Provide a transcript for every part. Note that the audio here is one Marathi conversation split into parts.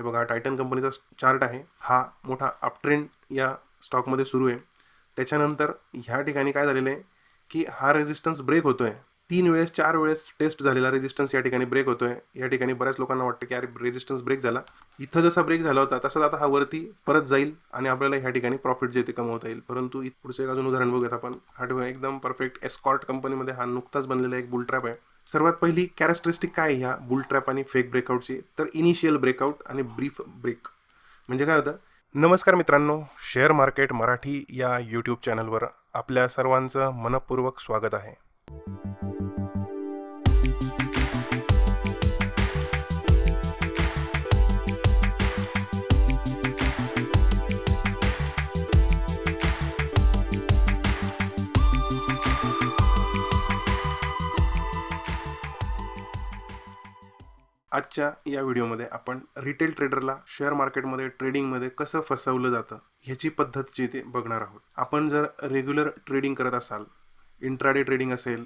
हे बघा टायटन कंपनीचा चार्ट आहे. हा मोठा अपट्रेंड या स्टॉकमध्ये सुरू आहे. त्याच्यानंतर ह्या ठिकाणी काय झालेलं आहे की हा रेजिस्टन्स ब्रेक होतो आहे तीन वेळेस चार वेळेस टेस्ट झालेला रेजिस्टन्स या ठिकाणी ब्रेक होतो आहे या ठिकाणी बऱ्याच लोकांना वाटतं की अरे रेजिस्टन्स ब्रेक झाला. इथं जसा ब्रेक झाला होता तसाच आता हा वरती परत जाईल आणि आपल्याला ह्या ठिकाणी प्रॉफिट जे ते कमवता येईल. परंतु इथं पुढचं एक अजून उदाहरण बघूयात आपण. हा ठिकाणी एकदम परफेक्ट एस्कॉर्ट कंपनीमध्ये हा नुकताच बनलेला एक बुलट्रॅप आहे. सर्वात पहिली कॅरेक्टरिस्टिक काय ह्या बुल ट्रॅप आणि फेक ब्रेकआउटची तर इनिशियल ब्रेकआउट आणि ब्रीफ ब्रेक म्हणजे काय होतं? नमस्कार मित्रांनो शेअर मार्केट मराठी या यूट्यूब चॅनलवर आपल्या सर्वांचं मनपूर्वक स्वागत आहे. आजच्या या व्हिडिओमध्ये आपण रिटेल ट्रेडरला शेअर मार्केटमध्ये ट्रेडिंगमध्ये कसं फसवलं जातं ह्याची पद्धत जी ते बघणार आहोत. आपण जर रेग्युलर ट्रेडिंग करत असाल इंट्राडे ट्रेडिंग असेल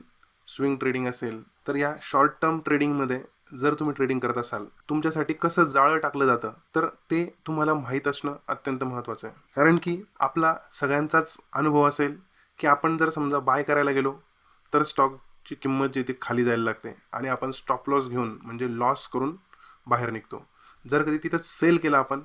स्विंग ट्रेडिंग असेल तर या शॉर्ट टर्म ट्रेडिंगमध्ये जर तुम्ही ट्रेडिंग करत असाल तुमच्यासाठी कसं जाळं टाकलं जातं तर ते तुम्हाला माहीत असणं अत्यंत महत्त्वाचं आहे. कारण की आपला सगळ्यांचाच अनुभव असेल की आपण जर समजा बाय करायला गेलो तर स्टॉक ची किंमत जी ती खाली जायला लागते आणि आपण स्टॉप लॉस घेऊन म्हणजे लॉस करून बाहेर निघतो. जर कधी तिथं सेल केला आपण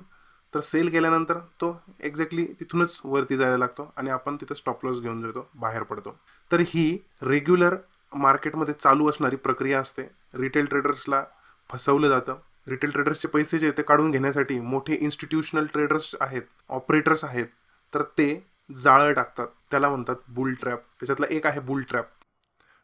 तर सेल केल्यानंतर तो एक्झॅक्टली तिथूनच वरती जायला लागतो आणि आपण तिथं स्टॉप लॉस घेऊन जातो बाहेर पडतो. तर ही रेग्युलर मार्केटमध्ये चालू असणारी प्रक्रिया असते. रिटेल ट्रेडर्सला फसवलं जातं. रिटेल ट्रेडर्सचे पैसे जे ते काढून घेण्यासाठी मोठे इन्स्टिट्यूशनल ट्रेडर्स आहेत ऑपरेटर्स आहेत तर ते जाळं टाकतात. त्याला म्हणतात बुल ट्रॅप त्याच्यातला एक आहे बुल ट्रॅप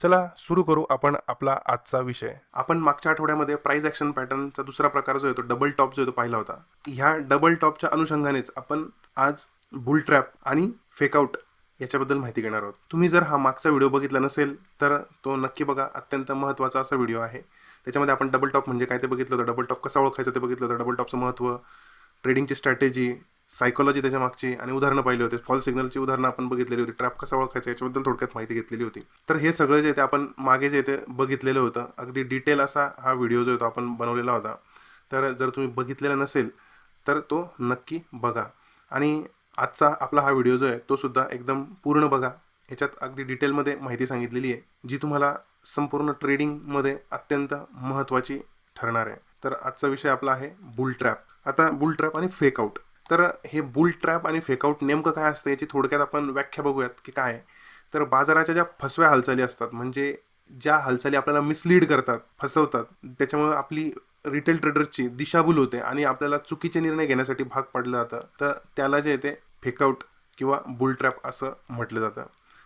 चला सुरू करू आपण आपला आजचा विषय. आपण मागच्या आठवड्यामध्ये प्राईज ॲक्शन पॅटर्नचा दुसरा प्रकार जो येतो डबल टॉप जो येतो पाहिला होता. ह्या डबल टॉपच्या अनुषंगानेच आपण आज बुल ट्रॅप आणि फेकआउट याच्याबद्दल माहिती घेणार आहोत. तुम्ही जर हा मागचा व्हिडिओ बघितला नसेल तर तो नक्की बघा. अत्यंत महत्त्वाचा असा व्हिडिओ आहे. त्याच्यामध्ये आपण डबल टॉप म्हणजे काय ते बघितलं होतं डबल टॉप कसा ओळखायचं ते बघितलं होतं डबल टॉपचं महत्त्व ट्रेडिंगची स्ट्रॅटेजी सायकोलॉजी त्याच्या मागची आणि उदाहरणं पाहिली होती. फॉल सिग्नलची उदाहरणं आपण बघितलेली होती. ट्रॅप कसा ओळखायचा याच्याबद्दल थोडक्यात माहिती घेतलेली होती. तर हे सगळं जे ते आपण मागे जे ते बघितलेलं होतं. अगदी डिटेल असा हा व्हिडिओ जो आहे तो आपण बनवलेला होता. तर जर तुम्ही बघितलेला नसेल तर तो नक्की बघा. आणि आजचा आपला हा व्हिडिओ जो आहे तो सुद्धा एकदम पूर्ण बघा. ह्याच्यात अगदी डिटेलमध्ये माहिती सांगितलेली आहे जी तुम्हाला संपूर्ण ट्रेडिंगमध्ये अत्यंत महत्त्वाची ठरणार आहे. तर आजचा विषय आपला आहे बुल ट्रॅप आता बुल ट्रॅप आणि फेकआउट तर हे बुल ट्रॅप आणि फेकआउट नेमकं काय असतं याची थोडक्यात आपण व्याख्या बघूयात की काय तर बाजाराच्या ज्या फसव्या हालचाली असतात म्हणजे ज्या हालचाली आपल्याला मिसलीड करतात फसवतात त्याच्यामुळे आपली रिटेल ट्रेडरची दिशाभूल होते आणि आपल्याला चुकीचे निर्णय घेण्यासाठी भाग पाडलं जातं. तर त्याला जे येते फेकआउट किंवा बुल ट्रॅप असं म्हटलं जातं.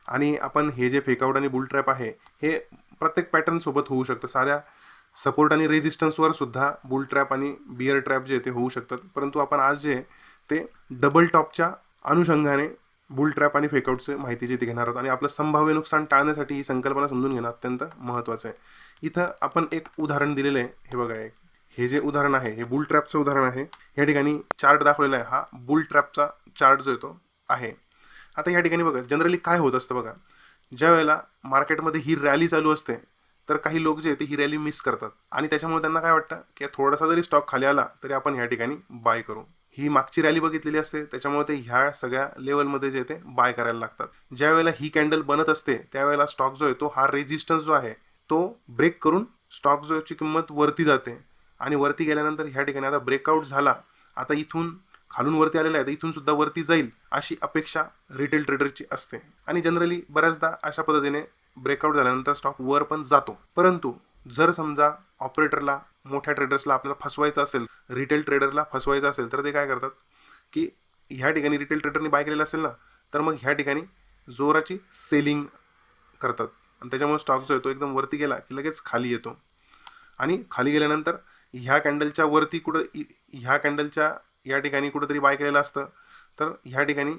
आणि आपण हे जे फेकआउट आणि बुल ट्रॅप आहे हे प्रत्येक पॅटर्नसोबत होऊ शकतं. साध्या सपोर्ट आणि रेजिस्टन्सवर सुद्धा बुल ट्रॅप आणि बिअर ट्रॅप जे ते होऊ शकतात. परंतु आपण आज जे ते डबल टॉपच्या अनुषंगाने बुल ट्रॅप आणि फेकआउटचे माहिती जिथे घेणार आहोत. आणि आपलं संभाव्य नुकसान टाळण्यासाठी ही संकल्पना समजून घेणं अत्यंत महत्त्वाचं आहे. इथं आपण एक उदाहरण दिलेलं आहे. हे बघा एक. हे जे उदाहरण आहे हे बुल ट्रॅपचं उदाहरण आहे. या ठिकाणी चार्ट दाखवलेला आहे. हा बुल ट्रॅपचा चार्ट जो आहे तो आहे. आता या ठिकाणी बघा जनरली काय होत असतं बघा? ज्या वेळेला मार्केटमध्ये ही रॅली चालू असते तर काही लोक जे आहे ते ही रॅली मिस करतात. आणि त्याच्यामुळे त्यांना काय वाटतं? की थोडासा जरी स्टॉक खाली आला तरी आपण ह्या ठिकाणी बाय करू. ही मागची रॅली बघितलेली असते. त्याच्यामुळे ते ह्या सगळ्या लेवलमध्ये जे ते बाय करायला लागतात. ज्या वेळेला ही कॅन्डल बनत असते त्यावेळेला स्टॉक जो आहे तो हा रेजिस्टन्स जो आहे तो ब्रेक करून स्टॉक जोची किंमत वरती जाते. आणि वरती गेल्यानंतर ह्या ठिकाणी आता ब्रेकआउट झाला. आता इथून खालून वरती आलेला आहे तर इथून सुद्धा वरती जाईल अशी अपेक्षा रिटेल ट्रेडरची असते. आणि जनरली बऱ्याचदा अशा पद्धतीने ब्रेकआउट झाल्यानंतर स्टॉक वर पण जातो. परंतु जर समजा ऑपरेटरला मोठ्या ट्रेडर्सला आपल्याला फसवायचं असेल रिटेल ट्रेडरला फसवायचं असेल तर ते काय करतात? की ह्या ठिकाणी रिटेल ट्रेडरने बाय केलेलं असेल ना तर मग ह्या ठिकाणी जोराची सेलिंग करतात. आणि त्याच्यामुळे स्टॉक जो येतो एकदम वरती गेला की लगेच खाली येतो. आणि खाली गेल्यानंतर ह्या कॅन्डलच्या वरती कुठं ह्या कॅन्डलच्या या ठिकाणी कुठंतरी बाय केलेलं असतं तर ह्या ठिकाणी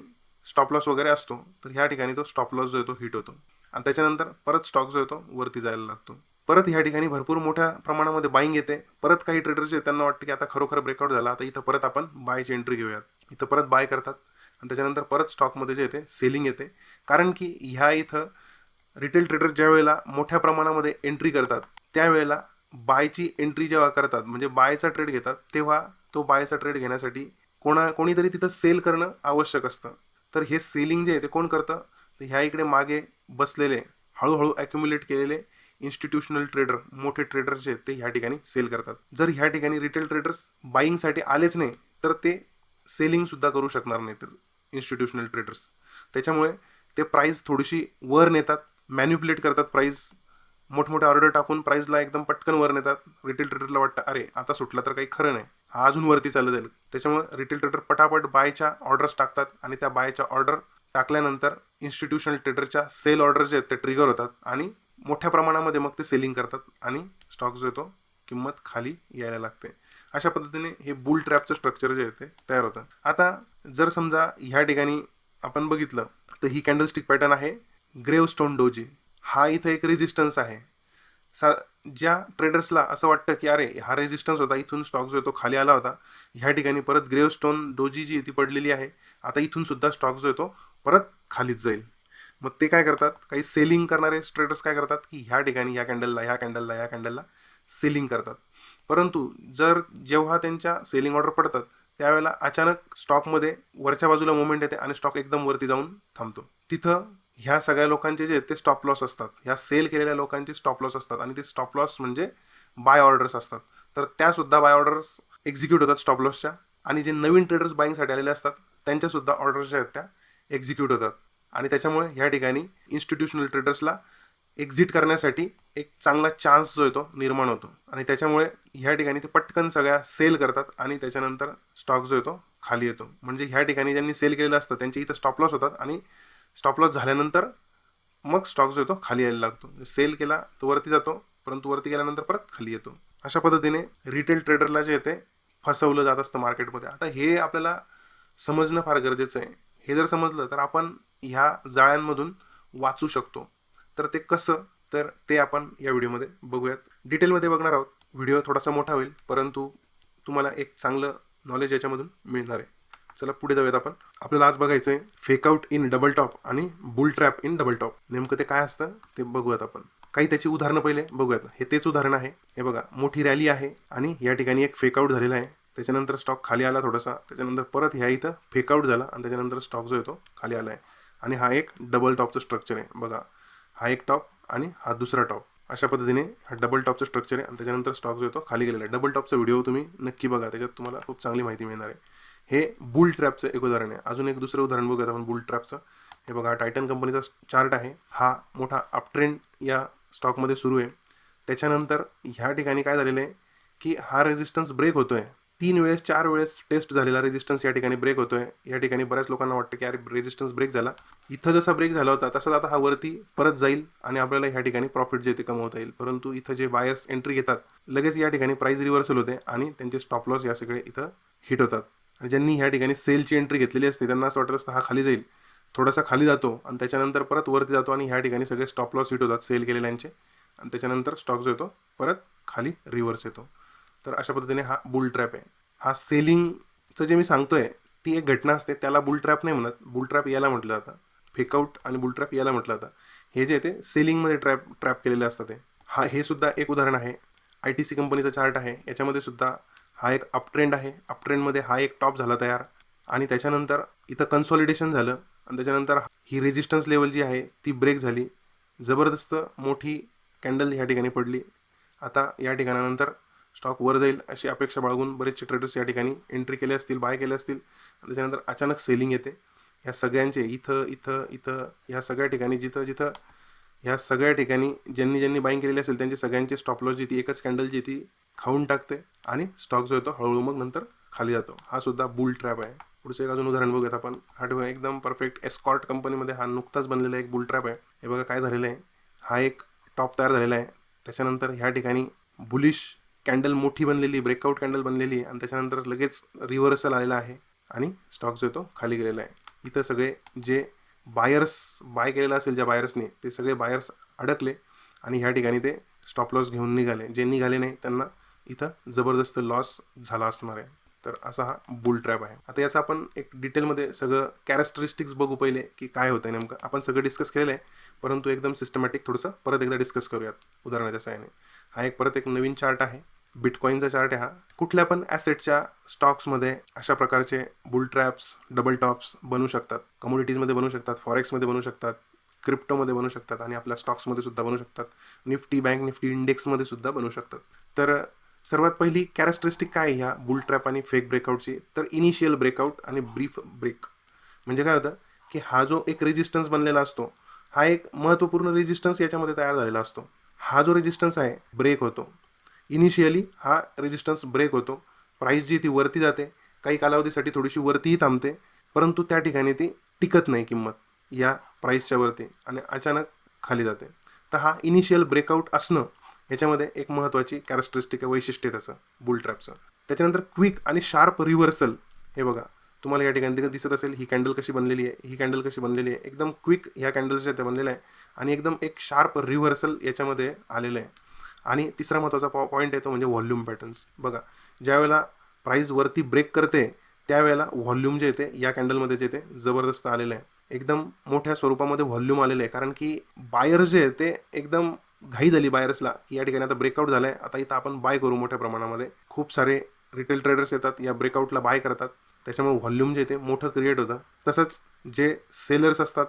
स्टॉप लॉस वगैरे असतो तर ह्या ठिकाणी तो स्टॉप लॉस जो आहे तो हिट होतो. आणि त्याच्यानंतर परत स्टॉक जो येतो वरती जायला लागतो. परत ह्या ठिकाणी भरपूर मोठ्या प्रमाणामध्ये बाईंग येते. परत काही ट्रेडर्स आहेत त्यांना वाटतं की आता खरोखर ब्रेकआउट झाला. आता इथं परत आपण बायची एंट्री घेऊयात. इथं परत बाय करतात. आणि त्याच्यानंतर परत स्टॉकमध्ये जे येते सेलिंग येते. कारण की ह्या इथं रिटेल ट्रेडर ज्या वेळेला मोठ्या प्रमाणामध्ये एंट्री करतात त्यावेळेला बायची एंट्री जेव्हा करतात म्हणजे बायचा ट्रेड घेतात तेव्हा तो बायचा ट्रेड घेण्यासाठी कोणा कोणीतरी तिथं सेल करणं आवश्यक असतं. तर हे सेलिंग जे आहे ते कोण करतं? तर ह्या इकडे मागे बसलेले हळूहळू ॲक्युम्युलेट केलेले इन्स्टिट्यूशनल ट्रेडर मोठे ट्रेडर जे आहेत ते ह्या ठिकाणी सेल करतात. जर ह्या ठिकाणी रिटेल ट्रेडर्स बाईंगसाठी आलेच नाही तर ते सेलिंगसुद्धा करू शकणार नाही तर इन्स्टिट्यूशनल ट्रेडर्स त्याच्यामुळे ते प्राईस थोडीशी वर नेतात मॅन्युप्युलेट करतात प्राईस मोठमोठे ऑर्डर टाकून प्राईजला एकदम पटकन वर नेतात. रिटेल ट्रेडरला वाटतं अरे आता सुटला तर काही खरं नाही. हा अजून वरती चालत जाईल. त्याच्यामुळे रिटेल ट्रेडर पटापट बायच्या ऑर्डर्स टाकतात आणि त्या बायच्या ऑर्डर टाकल्यानंतर इन्स्टिट्यूशनल ट्रेडरच्या सेल ऑर्डर जे आहेत ते ट्रिगर होतात आणि मोठ्या प्रमाणामध्ये मग ते सेलिंग करतात आणि स्टॉक जो येतो किंमत खाली यायला लागते. अशा पद्धतीने हे बुल ट्रॅपचं स्ट्रक्चर जे आहे ते तयार होतं. आता जर समजा ह्या ठिकाणी आपण बघितलं तर ही कॅन्डलस्टिक पॅटर्न आहे. ग्रेव स्टोन डोजी हा इथं एक रेजिस्टन्स आहे. सा ज्या ट्रेडर्सला असं वाटतं की अरे हा रेजिस्टन्स होता इथून स्टॉक जो आहे तो खाली आला होता. ह्या ठिकाणी परत ग्रेव स्टोन डोजी जी ती पडलेली आहे आता इथून सुद्धा स्टॉक जो आहे तो परत खालीच जाईल. मग ते काय करतात? काही सेलिंग करणारे ट्रेडर्स काय करतात? की ह्या ठिकाणी ह्या कॅन्डलला ह्या कॅन्डलला ह्या कॅन्डलला सेलिंग करतात. परंतु जर जेव्हा त्यांच्या सेलिंग ऑर्डर पडतात त्यावेळेला अचानक स्टॉकमध्ये वरच्या बाजूला मुवमेंट येते आणि स्टॉक एकदम वरती जाऊन थांबतो. तिथं ह्या सगळ्या लोकांचे जे ते स्टॉप लॉस असतात. ह्या सेल केलेल्या लोकांचे स्टॉप लॉस असतात आणि ते स्टॉप लॉस म्हणजे बाय ऑर्डर्स असतात. तर त्यासुद्धा बाय ऑर्डर्स एक्झिक्यूट होतात स्टॉप लॉसच्या आणि जे नवीन ट्रेडर्स बाईंगसाठी आलेले असतात त्यांच्यासुद्धा ऑर्डर्स ज्या आहेत त्या एक्झिक्यूट होतात. आणि त्याच्यामुळे ह्या ठिकाणी इन्स्टिट्यूशनल ट्रेडर्सला एक्झिट करण्यासाठी एक चांगला चान्स जो येतो निर्माण होतो. आणि त्याच्यामुळे ह्या ठिकाणी ते पटकन सगळ्या सेल करतात आणि त्याच्यानंतर स्टॉक जो येतो खाली येतो. म्हणजे ह्या ठिकाणी ज्यांनी सेल केलेलं असतं त्यांचे इथं स्टॉपलॉस होतात आणि स्टॉपलॉस झाल्यानंतर मग स्टॉक जो येतो खाली यायला लागतो. म्हणजे सेल केला तो वरती जातो परंतु वरती गेल्यानंतर परत खाली येतो. अशा पद्धतीने रिटेल ट्रेडरला जे येते फसवलं जात असतं मार्केटमध्ये आता हे आपल्याला समजणं फार गरजेचं आहे. हे जर समजलं तर आपण ह्या जाळ्यांमधून वाचू शकतो. तर ते कसं? तर ते आपण या व्हिडिओमध्ये बघूयात. डिटेलमध्ये बघणार आहोत. व्हिडिओ थोडासा मोठा होईल परंतु तुम्हाला एक चांगलं नॉलेज याच्यामधून मिळणार आहे. चला पुढे जाऊयात आपण. आपल्याला आज बघायचं आहे फेकआउट इन डबल टॉप आणि bull trap in double top नेमकं ते काय असतं ते बघूयात आपण. काही त्याची उदाहरणं पहिले बघूयात. हे तेच उदाहरण आहे. हे बघा मोठी रॅली आहे आणि या ठिकाणी एक फेकआउट झालेला आहे. त्याच्यानंतर स्टॉक खाली आला थोडासा. त्याच्यानंतर परत ह्या इथं फेकआउट झाला आणि त्याच्यानंतर स्टॉक जो येतो खाली आला आहे. आणि हा एक डबल टॉपचं स्ट्रक्चर आहे. बघा हा एक टॉप आणि हा दुसरा टॉप अशा पद्धतीने हा डबल टॉपचं स्ट्रक्चर आहे आणि त्याच्यानंतर स्टॉक जो येतो खाली गेलेला आहे. डबल टॉपचा व्हिडिओ तुम्ही नक्की बघा त्याच्यात तुम्हाला खूप चांगली माहिती मिळणार आहे. हे बुल ट्रॅपचं एक उदाहरण आहे. अजून एक दुसरं उदाहरण बघूयात आपण बुल ट्रॅपचं हे बघा टायटन कंपनीचा चार्ट आहे. हा मोठा अपट्रेंड या स्टॉकमध्ये सुरू आहे. त्याच्यानंतर ह्या ठिकाणी काय झालेलं आहे की हा रेझिस्टन्स ब्रेक होतो आहे तीन वेळेस चार वेळेस टेस्ट झालेला रेजिस्टन्स या ठिकाणी ब्रेक होतोय. या ठिकाणी बऱ्याच लोकांना वाटतं की अरे रेजिस्टन्स ब्रेक झाला. इथं जसा ब्रेक झाला होता तसंच आता हा वरती परत जाईल आणि आपल्याला ह्या ठिकाणी प्रॉफिट जे ते कमवता येईल. परंतु इथं जे बायर्स एंट्री घेतात लगेच या ठिकाणी प्राईस रिव्हर्सल होते आणि त्यांचे स्टॉप लॉस या सगळे इथं हिट होतात. आणि ज्यांनी ह्या ठिकाणी सेलची एंट्री घेतलेली असते त्यांना असं वाटत असतं हा खाली जाईल. थोडासा खाली जातो आणि त्याच्यानंतर परत वरती जातो आणि ह्या ठिकाणी सगळे स्टॉप लॉस हिट होतात सेल केलेल्यांचे. आणि त्याच्यानंतर स्टॉक जो येतो परत खाली रिव्हर्स येतो. तर अशा पद्धतीने हा बुल ट्रॅप आहे. हा सेलिंगचं जे मी सांगतोय ती एक घटना असते त्याला बुल ट्रॅप नाही म्हणत. बुल ट्रॅप याला म्हटलं जातं. फेकआउट आणि बुल ट्रॅप याला म्हटलं जातं. हे जे ते सेलिंगमध्ये ट्रॅप ट्रॅप केलेले असतात ते. हा हे सुद्धा एक उदाहरण आहे. आय टी सी कंपनीचा चार्ट आहे. याच्यामध्ये सुद्धा हा एक अपट्रेंड आहे. अपट्रेंडमध्ये हा एक टॉप झाला तयार. आणि त्याच्यानंतर इथं कन्सॉलिडेशन झालं. आणि त्याच्यानंतर ही रेजिस्टन्स लेवल जी आहे ती ब्रेक झाली. जबरदस्त मोठी कॅन्डल ह्या ठिकाणी पडली. आता या ठिकाणानंतर स्टॉक वर जाईल अशी अपेक्षा बाळगून बरेचसे ट्रेडर्स या ठिकाणी एंट्री केले असतील बाय केले असतील. त्याच्यानंतर अचानक सेलिंग येते. या सगळ्यांचे इथं इथं इथं ह्या सगळ्या ठिकाणी जिथं जिथं ह्या सगळ्या ठिकाणी ज्यांनी ज्यांनी बाईंग केलेली असेल त्यांचे सगळ्यांचे स्टॉप लॉस जी ती एकच कॅन्डल जी ती खाऊन टाकते आणि स्टॉक जो येतो हळूहळू मग नंतर खाली जातो. हा सुद्धा बुल ट्रॅप आहे. पुढचं एक अजून उदाहरण बघूयात आपण. हा ठेवा एकदम परफेक्ट एस्कॉर्ट कंपनीमध्ये हा नुकताच बनलेला एक बुल ट्रॅप आहे. हे बघा काय झालेलं आहे. हा एक टॉप तयार झालेला आहे. त्याच्यानंतर ह्या ठिकाणी बुलिश कॅन्डल मोठी बनलेली ब्रेकआउट कॅन्डल बनलेली आणि त्याच्यानंतर लगेच रिव्हर्सल आलेला आहे आणि स्टॉक जो येतो खाली गेलेला आहे. इथं सगळे जे बायर्स बाय केलेलं असेल ज्या बायर्सने ते सगळे बायर्स अडकले आणि ह्या ठिकाणी ते स्टॉप लॉस घेऊन निघाले. जे निघाले नाही त्यांना इथं जबरदस्त लॉस झाला असणार आहे. तर असा हा बुल ट्रॅप आहे. आता याचा आपण एक डिटेलमध्ये सगळं कॅरेक्टरिस्टिक्स बघू पहिले की काय होतं आहे नेमकं. आपण सगळं डिस्कस केलेलं आहे परंतु एकदम सिस्टमॅटिक थोडंसं परत एकदा डिस्कस करूयात उदाहरणाच्या सहाय्याने. हा एक परत एक नवीन चार्ट आहे. बिटकॉईनचा चार्ट आहे हा. कुठल्या पण ॲसेटच्या स्टॉक्समध्ये अशा प्रकारचे बुल ट्रॅप्स डबल टॉप्स बनू शकतात. कमोडिटीजमध्ये बनू शकतात फॉरेक्समध्ये बनू शकतात क्रिप्टोमध्ये बनू शकतात आणि आपल्या स्टॉक्समध्ये सुद्धा बनू शकतात. निफ्टी बँक निफ्टी इंडेक्समध्ये सुद्धा बनू शकतात. तर सर्वात पहिली कॅरेक्टरिस्टिक काय ह्या बुल ट्रॅप आणि फेक ब्रेकआउटची तर इनिशियल ब्रेकआउट आणि ब्रीफ ब्रेक म्हणजे काय होतं? की हा जो एक रेजिस्टन्स बनलेला असतो हा एक महत्त्वपूर्ण रेजिस्टन्स याच्यामध्ये तयार झालेला असतो. हा जो रेजिस्टन्स आहे ब्रेक होतो. इनिशियली हा रेजिस्टन्स ब्रेक होतो. प्राईस जी ती वरती जाते काही कालावधीसाठी थोडीशी वरतीही थांबते परंतु त्या ठिकाणी ती टिकत नाही किंमत या प्राईसच्या वरती आणि अचानक खाली जाते. तर हा इनिशियल ब्रेकआउट असणं याच्यामध्ये एक महत्त्वाची कॅरेक्टरिस्टिक आहे वैशिष्ट्य त्याचं बुल ट्रॅपचं त्याच्यानंतर क्विक आणि शार्प रिव्हर्सल हे बघा तुम्हाला या ठिकाणी दिसत असेल ही कॅन्डल कशी बनलेली आहे ही कॅन्डल कशी बनलेली आहे एकदम क्विक ह्या कॅन्डल्स त्या बनलेल्या आहे आणि एकदम एक शार्प रिव्हर्सल याच्यामध्ये आलेलं आहे. आणि तिसरा महत्त्वाचा पॉ पॉईंट येतो म्हणजे व्हॉल्यूम पॅटर्न्स बघा ज्यावेळेला प्राईस वरती ब्रेक करते त्यावेळेला व्हॉल्यूम जे येते या कॅन्डलमध्ये जे येते जबरदस्त आलेलं आहे. एकदम मोठ्या स्वरूपामध्ये व्हॉल्यूम आलेलं आहे. कारण की बायर जे आहे ते एकदम घाई झाली बायर्सला की या ठिकाणी आता ब्रेकआउट झालं आहे आता इथं आपण बाय करू मोठ्या प्रमाणामध्ये. खूप सारे रिटेल ट्रेडर्स येतात या ब्रेकआउटला बाय करतात. त्याच्यामुळे व्हॉल्यूम जे येते मोठं क्रिएट होतं. तसंच जे सेलर्स असतात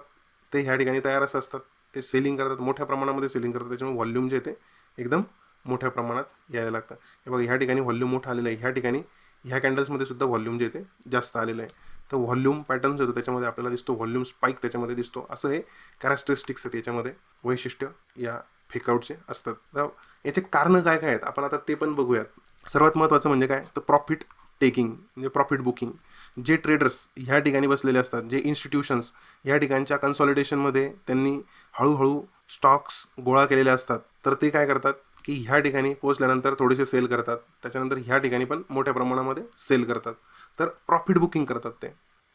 ते ह्या ठिकाणी तयार असतात. ते सेलिंग करतात मोठ्या प्रमाणामध्ये सेलिंग करतात. त्याच्यामुळे व्हॉल्यूम जे येते एकदम मोठ्या प्रमाणात यायला लागतं. हे बघा ह्या ठिकाणी व्हॉल्यूम मोठं आलेलं आहे. ह्या ठिकाणी ह्या कॅन्डल्समध्ये सुद्धा व्हॉल्यूम जे ते जास्त आलेलं आहे. तर व्हॉल्यूम पॅटर्न्स येतो त्याच्यामध्ये आपल्याला दिसतो व्हॉल्यूम स्पाईक त्याच्यामध्ये दिसतो. असं हे कॅरेक्टरिस्टिक्स आहेत याच्यामध्ये. वैशिष्ट्य या फेकआउटचे असतात. तर याचे कारणं काय काय आहेत? आपण आता ते पण बघूयात. सर्वात महत्त्वाचं म्हणजे काय? तर प्रॉफिट टेकिंग म्हणजे प्रॉफिट बुकिंग जे ट्रेडर्स ह्या ठिकाणी बसलेले असतात जे इन्स्टिट्यूशन्स ह्या ठिकाणच्या कन्सॉलिडेशनमध्ये त्यांनी हळूहळू स्टॉक्स गोळा केलेले असतात. तर ते काय करतात की ह्या ठिकाणी पोहोचल्यानंतर थोडेसे सेल करतात. त्याच्यानंतर ह्या ठिकाणी पण मोठ्या प्रमाणामध्ये सेल करतात. तर प्रॉफिट बुकिंग करतात ते.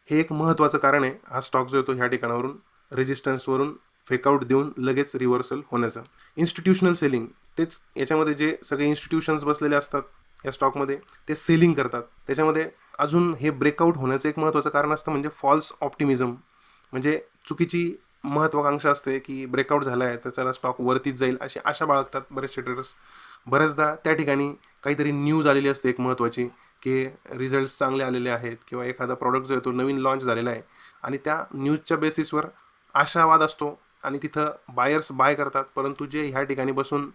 हे एक महत्त्वाचं कारण आहे. हा स्टॉक जो येतो ह्या ठिकाणावरून रेजिस्टन्सवरून फेकआउट देऊन लगेच रिव्हर्सल होण्याचं. इन्स्टिट्यूशनल सेलिंग तेच याच्यामध्ये जे सगळे इन्स्टिट्यूशन्स बसलेले असतात या स्टॉकमध्ये ते सेलिंग करतात. त्याच्यामध्ये अजून हे ब्रेकआउट होण्याचं एक महत्त्वाचं कारण असतं म्हणजे फॉल्स ऑप्टिमिझम म्हणजे चुकीची महत्त्वाकांक्षा असते की ब्रेकआउट झाला आहे तर त्याला स्टॉक वरतीच जाईल अशी आशा बाळगतात बरेचसे ट्रेडर्स बऱ्याचदा त्या ठिकाणी काहीतरी न्यूज आलेली असते एक महत्त्वाची की रिझल्ट्स चांगले आलेले आहेत किंवा एखादा प्रॉडक्ट जो आहे तो नवीन लॉन्च झालेला आहे. आणि त्या न्यूजच्या बेसिसवर आशावाद असतो आणि तिथं बायर्स बाय करतात परंतु जे ह्या ठिकाणी बसून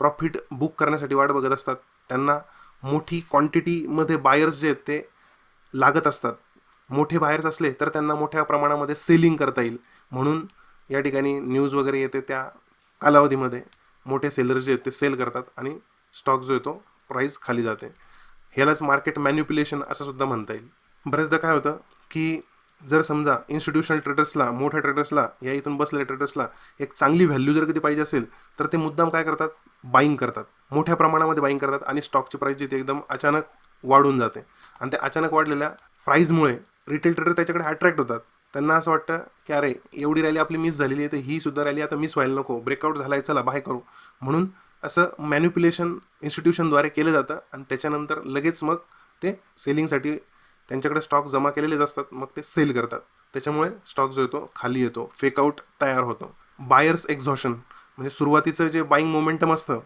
प्रॉफिट बुक करण्यासाठी वाट बघत असतात त्यांना मोठी क्वांटिटीमध्ये बायर्स जे आहेत ते लागत असतात. मोठे बायर्स असले तर त्यांना मोठ्या प्रमाणामध्ये सेलिंग करता येईल. म्हणून या ठिकाणी न्यूज वगैरे येते त्या कालावधीमध्ये. मोठे सेलर्स जे आहेत ते सेल करतात आणि स्टॉक जो येतो प्राईस खाली जाते. ह्यालाच मार्केट मॅन्युप्युलेशन असं सुद्धा म्हणता येईल. बऱ्याचदा काय होतं की जर समजा इन्स्टिट्यूशनल ट्रेडर्सला मोठ्या ट्रेडर्सला या इथून बसलेल्या ट्रेडर्सला एक चांगली व्हॅल्यू जर कधी पाहिजे असेल तर ते मुद्दाम काय करतात? बाईंग करतात. मोठ्या प्रमाणामध्ये बाईंग करतात आणि स्टॉकची प्राईस जी ती एकदम अचानक वाढून जाते. आणि त्या अचानक वाढलेल्या प्राईजमुळे रिटेल ट्रेडर त्याच्याकडे अट्रॅक्ट होतात. त्यांना असं वाटतं की अरे एवढी रॅली आपली मिस झालेली आहे तर ही सुद्धा रॅली आता मिस व्हायला नको. ब्रेकआउट झाला आहे चला बाय करू. म्हणून असं मॅन्युप्युलेशन इन्स्टिट्यूशनद्वारे केलं जातं आणि त्याच्यानंतर लगेच मग ते सेलिंगसाठी त्यांच्याकडे स्टॉक जमा केलेलेच असतात. मग ते सेल करतात. त्याच्यामुळे स्टॉक जो येतो खाली येतो. फेकआउट तयार होतो. बायर्स एक्झॉशन म्हणजे सुरुवातीचं जे बाईंग मोमेंटम असतं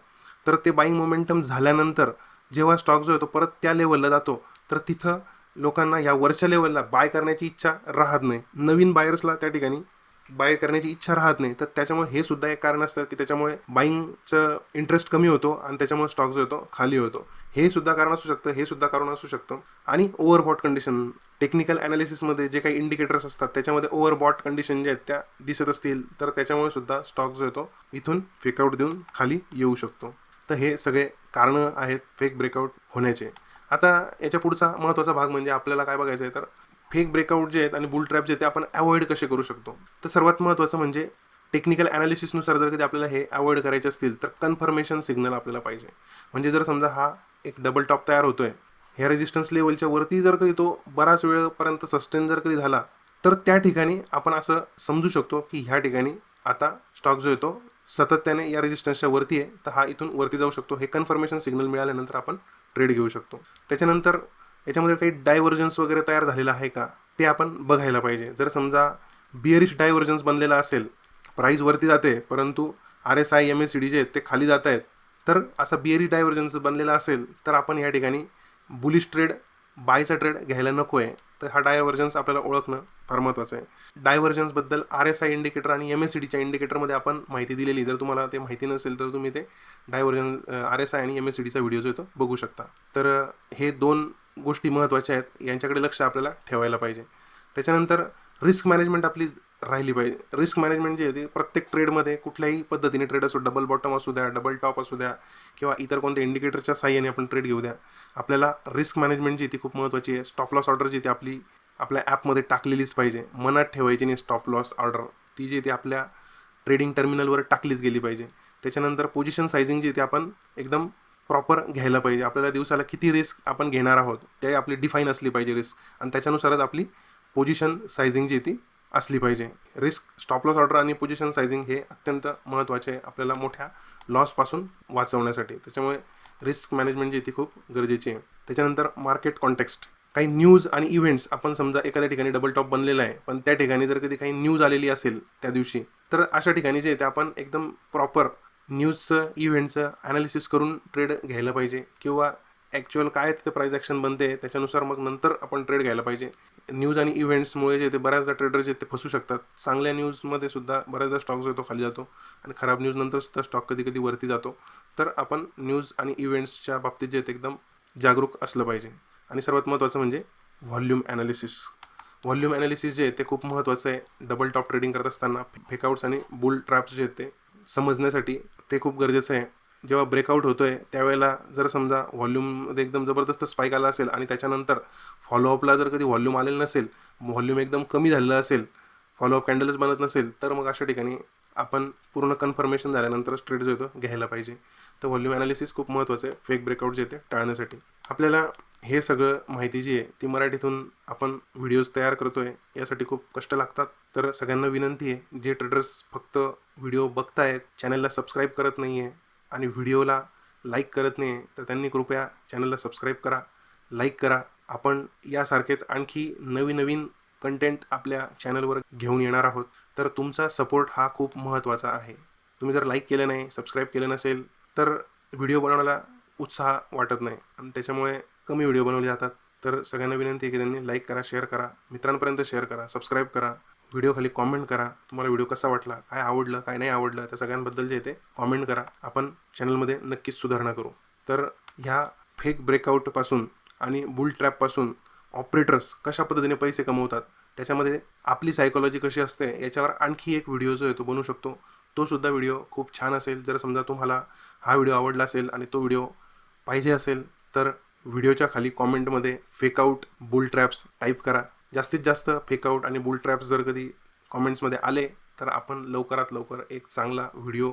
तर ते बाईंग मोमेंटम झाल्यानंतर जेव्हा स्टॉक जो येतो परत त्या लेवलला जातो तर तिथं लोकांना या वरच्या लेवलला बाय करण्याची इच्छा राहत नाही. नवीन बायर्सला त्या ठिकाणी बाय करण्याची इच्छा राहत नाही. तर त्याच्यामुळे हे सुद्धा एक कारण असतं की त्याच्यामुळे बाईंगचं इंटरेस्ट कमी होतो आणि त्याच्यामुळे स्टॉक जो येतो खाली होतो. हे सुद्धा कारण असू शकतं हे सुद्धा कारण असू शकतं. आणि ओव्हरबॉट कंडिशन टेक्निकल ॲनालिसिसमध्ये जे काही इंडिकेटर्स असतात त्याच्यामध्ये ओव्हरबॉट कंडिशन जे आहेत त्या दिसत असतील तर त्याच्यामुळे सुद्धा स्टॉक जो येतो इथून फेकआउट देऊन खाली येऊ शकतो. तर हे सगळे कारणं आहेत फेक ब्रेकआउट होण्याचे. आता याच्या पुढचा महत्त्वाचा भाग म्हणजे आपल्याला काय बघायचं आहे तर फेक ब्रेकआउट जे आहेत आणि बुल ट्रॅप जे ते आपण अवॉइड कसे करू शकतो? तर सर्वात महत्त्वाचं म्हणजे टेक्निकल ॲनालिसिसनुसार जर कधी आपल्याला हे अवॉइड करायचे असतील तर कन्फर्मेशन सिग्नल आपल्याला पाहिजे. म्हणजे जर समजा हा एक डबल टॉप तयार होतोय ह्या रेजिस्टन्स लेवलच्या वरती जर कधी तो बराच वेळपर्यंत सस्टेन जर कधी झाला तर त्या ठिकाणी आपण असं समजू शकतो की ह्या ठिकाणी आता स्टॉक जो येतो सातत्याने या रेजिस्टन्सच्या वरती आहे तर हा इथून वरती जाऊ शकतो. हे कन्फर्मेशन सिग्नल मिळाल्यानंतर आपण ट्रेड घेऊ शकतो. त्याच्यानंतर याच्यामध्ये काही डायव्हर्जन्स वगैरे तयार झालेलं आहे का? ते आपण बघायला पाहिजे. जर समजा बिअरिश डायव्हर्जन्स बनलेला असेल प्राईस वरती जाते परंतु R S I M S C D जे आहेत ते खाली जात आहेत तर असा बिअरी डायव्हर्जन्स बनलेला असेल तर आपण या ठिकाणी बुलिश ट्रेड बायचा ट्रेड घ्यायला नको आहे तर हा डायव्हर्जन्स आपल्याला ओळखणं फार महत्त्वाचं आहे. डायव्हर्जन्सबद्दल आर एस आय इंडिकेटर आणि एम एस सी डीच्या इंडिकेटरमध्ये आपण माहिती दिलेली जर तुम्हाला ते माहिती नसेल तर तुम्ही ते डायव्हर्जन्स आर एस आय आणि एम एस सी डीचा व्हिडिओ जो येतो बघू शकता. तर हे दोन गोष्टी महत्त्वाच्या आहेत. यांच्याकडे लक्ष आपल्याला ठेवायला पाहिजे. त्याच्यानंतर रिस्क मॅनेजमेंट आपली राहिली पाहिजे रिस्क मॅनेजमेंट जे आहे ते प्रत्येक ट्रेडमध्ये कुठल्याही पद्धतीने ट्रेड असो डबल बॉटम असू द्या डबल टॉप असू द्या किंवा इतर कोणत्या इंडिकेटरच्या साह्याने आपण ट्रेड घेऊ द्या. आपल्याला रिस्क मॅनेजमेंट जी ती खूप महत्त्वाची आहे. स्टॉप लॉस ऑर्डर जी ती आपली आपल्या ॲपमध्ये टाकलेलीच पाहिजे. मनात ठेवायची नाही स्टॉप लॉस ऑर्डर ती जी ती आपल्या ट्रेडिंग टर्मिनलवर टाकलीच गेली पाहिजे. त्याच्यानंतर पोझिशन सायझिंग जी ती आपण एकदम प्रॉपर घ्यायला पाहिजे. आपल्याला दिवसाला किती रिस्क आपण घेणार आहोत ते आपली डिफाईन असली पाहिजे रिस्क आणि त्याच्यानुसारच आपली पोझिशन सायझिंग जी ती असली पाहिजे. रिस्क स्टॉप लॉस ऑर्डर आणि पोझिशन सायझिंग हे अत्यंत महत्त्वाचे आहे आपल्याला मोठ्या लॉसपासून वाचवण्यासाठी. त्याच्यामुळे रिस्क मॅनेजमेंट जी ती खूप गरजेची आहे. त्याच्यानंतर मार्केट कॉन्टेक्स्ट काही न्यूज आणि इव्हेंट्स आपण समजा एखाद्या ठिकाणी डबल टॉप बनलेला आहे पण त्या ठिकाणी जर कधी काही न्यूज आलेली असेल त्या दिवशी तर अशा ठिकाणी जे ते आपण एकदम प्रॉपर न्यूजचं इव्हेंटचं ॲनालिसिस करून ट्रेड घ्यायला पाहिजे किंवा ॲक्च्युअल काय तिथे प्राईज ॲक्शन बनते त्याच्यानुसार मग नंतर आपण ट्रेड घ्यायला पाहिजे. न्यूज आणि इव्हेंट्समुळे जे ते बऱ्याचदा ट्रेडर जे ते फसू शकतात. चांगल्या न्यूजमध्ये सुद्धा बऱ्याचदा स्टॉक जो येतो खाली जातो आणि खराब न्यूजनंतर सुद्धा स्टॉक कधी कधी वरती जातो. तर आपण न्यूज आणि इव्हेंट्सच्या बाबतीत जे ते एकदम जागरूक असलं पाहिजे. आणि सर्वात महत्त्वाचं म्हणजे व्हॉल्यूम ॲनालिसिस व्हॉल्यूम ॲनालिसिस जे आहे ते खूप महत्त्वाचं आहे. डबल टॉप ट्रेडिंग करत असताना फेकआउट्स आणि बुल ट्रॅप्स जे आहेत ते समजण्यासाठी ते खूप गरजेचं आहे. जेव्हा ब्रेकआउट होतो आहे त्यावेळेला जर समजा व्हॉल्यूममध्ये एकदम जबरदस्त स्पाईक आला असेल आणि त्याच्यानंतर फॉलोअपला जर कधी व्हॉल्यूम आलेलं नसेल व्हॉल्यूम एकदम कमी झालेलं असेल फॉलोअप कॅन्डलच बनत नसेल तर मग अशा ठिकाणी आपण पूर्ण कन्फर्मेशन झाल्यानंतर स्ट्रेट जो येतो घ्यायला पाहिजे. तर व्हॉल्यूम ॲनालिसिस खूप महत्त्वाचं आहे. फेक ब्रेकआउट जे येते टाळण्यासाठी. आपल्याला हे सगळं माहिती जी आहे ती मराठीतून आपण व्हिडिओज तयार करतो आहे यासाठी खूप कष्ट लागतात. तर सगळ्यांना विनंती आहे जे ट्रेडर्स फक्त व्हिडिओ बघतायत चॅनलला सबस्क्राईब करत नाही आहे आणि व्हिडिओला लाईक करत नाही तर त्यांनी कृपया चॅनलला सबस्क्राईब करा लाईक करा. आपण यासारखेच आणखी नवीन नवीन कंटेंट आपल्या चॅनलवर घेऊन येणार आहोत. तर तुमचा सपोर्ट हा खूप महत्त्वाचा आहे. तुम्ही जर लाईक केलं नाही सबस्क्राईब केलं नसेल तर व्हिडिओ बनवण्याला उत्साह वाटत नाही आणि त्याच्यामुळे कमी व्हिडिओ बनवले जातात. तर सगळ्यांना विनंती आहे की त्यांनी लाईक करा शेअर करा. मित्रांपर्यंत शेअर करा सबस्क्राईब करा. व्हिडिओखाली कॉमेंट करा. तुम्हाला व्हिडिओ कसा वाटला? काय आवडलं? काय नाही आवडलं? त्या सगळ्यांबद्दल जे ते कॉमेंट करा. आपण चॅनलमध्ये नक्कीच सुधारणा करू. तर ह्या फेक ब्रेकआउटपासून आणि बुल ट्रॅपपासून ऑपरेटर्स कशा पद्धतीने पैसे कमवतात? त्याच्यामध्ये आपली सायकोलॉजी कशी असते? याच्यावर आणखी एक व्हिडिओ जो आहे तो बनवू शकतो. तो सुद्धा व्हिडिओ खूप छान असेल. जर समजा तुम्हाला हा व्हिडिओ आवडला असेल आणि तो व्हिडिओ पाहिजे असेल तर व्हिडिओच्या खाली कॉमेंटमध्ये फेकआउट बुल ट्रॅप्स टाईप करा. जास्तीत जास्त फेकआउट आणि बुल ट्रॅप्स जर कधी कॉमेंट्समध्ये आले तर आपण लवकरात लवकर एक चांगला व्हिडिओ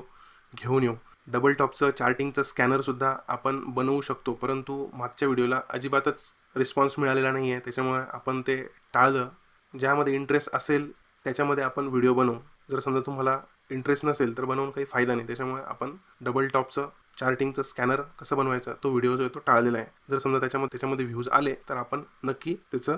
घेऊन येऊ. डबल टॉपचं चार्टिंगचं स्कॅनरसुद्धा आपण बनवू शकतो परंतु मागच्या व्हिडिओला अजिबातच रिस्पॉन्स मिळालेला नाही आहे त्याच्यामुळे आपण ते टाळलं. ज्यामध्ये इंटरेस्ट असेल त्याच्यामध्ये आपण व्हिडिओ बनवू. जर समजा तुम्हाला इंटरेस्ट नसेल तर बनवून काही फायदा नाही. त्याच्यामुळे आपण डबल टॉपचं चार्टिंगचं स्कॅनर कसं बनवायचं तो व्हिडिओ जो आहे तो टाळलेला आहे. जर समजा त्याच्यामध्ये त्याच्यामध्ये व्ह्यूज आले तर आपण नक्की त्याचं